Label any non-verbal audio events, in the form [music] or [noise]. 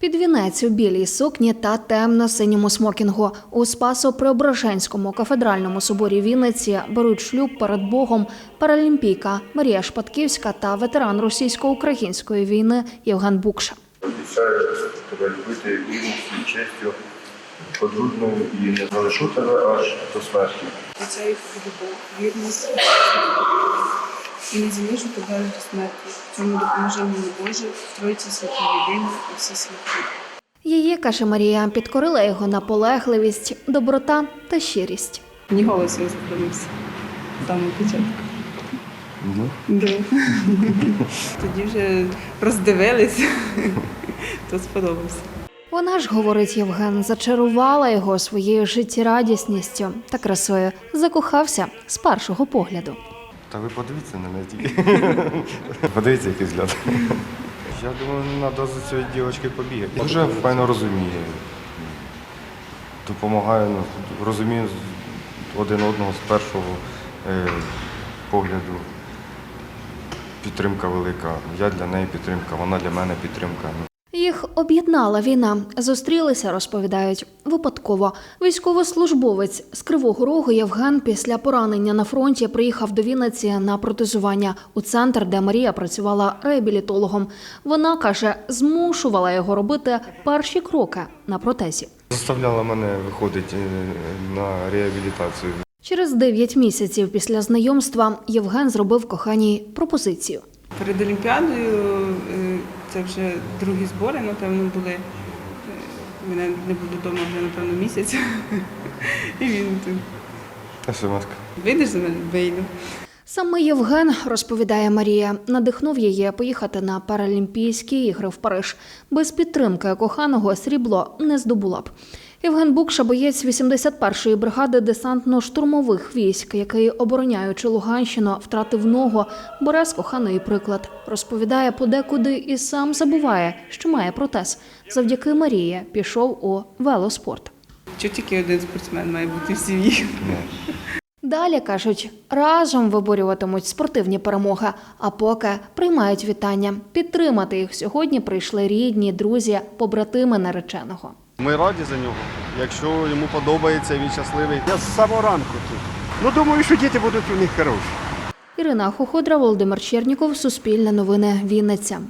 Під вінець у білій сукні та темно-синьому смокінгу у Спасо-Преображенському кафедральному соборі Вінниці беруть шлюб перед Богом паралімпійка Марія Шпатківська та ветеран російсько-української війни Євген Букша. Обіцяю тебе любити вірністю, честю, подружною і не залишу тебе аж до смерті. Обіцяю любов, вірність і не залишу тебе до смерті. В цьому допоможе мені Боже, Тройці святі єдині і всі святі. Її, каже Марія, підкорила його наполегливість, доброта та щирість. Мені голос його запомнився. Там у початку. Да. [laughs] Тоді вже роздивились, то сподобався. Вона ж, говорить Євген, зачарувала його своєю життєрадісністю та красою, закохався з першого погляду. Та ви подивіться на мене тільки. [laughs] Подивіться, який взгляд. Я думаю, треба за цією дівчинкою побігати. Дуже файно розуміє. Допомагає, ну, розуміє один одного з першого е, погляду. Підтримка велика. Я для неї підтримка, вона для мене підтримка. Ну, Їх об'єднала війна. Зустрілися, розповідають, випадково. Військовослужбовець з Кривого Рогу Євген після поранення на фронті приїхав до Вінниці на протезування у центр, де Марія працювала реабілітологом. Вона каже, змушувала його робити перші кроки на протезі. Заставляла мене виходити е, на реабілітацію. Через 9 місяців після знайомства Євген зробив коханій пропозицію. Перед Олімпіадою це вже другі збори, напевно, були. Е, Мене не було вдома вже, напевно, місяць. [laughs] І він тут. СМС. Вийдеш за мене? Вийду. Саме Євген, розповідає Марія, надихнув її поїхати на Паралімпійські ігри в Париж. Без підтримки коханого срібло не здобула б. Євген Букша, боєць 81-ї бригади десантно-штурмових військ, який, обороняючи Луганщину, втратив ногу, бере з коханої приклад. Розповідає подекуди і сам забуває, що має протез. Завдяки Марії пішов у велоспорт. Що тільки один спортсмен має бути в сім'ї. Далі кажуть, разом виборюватимуть спортивні перемоги, а поки приймають вітання. Підтримати їх сьогодні прийшли рідні, друзі, побратими нареченого. Ми раді за нього. Якщо йому подобається, він щасливий. Я з самого ранку тут. Ну, думаю, що діти будуть у них хороші. Ірина Хоходра, Володимир Черніков, Суспільне новини, Вінниця.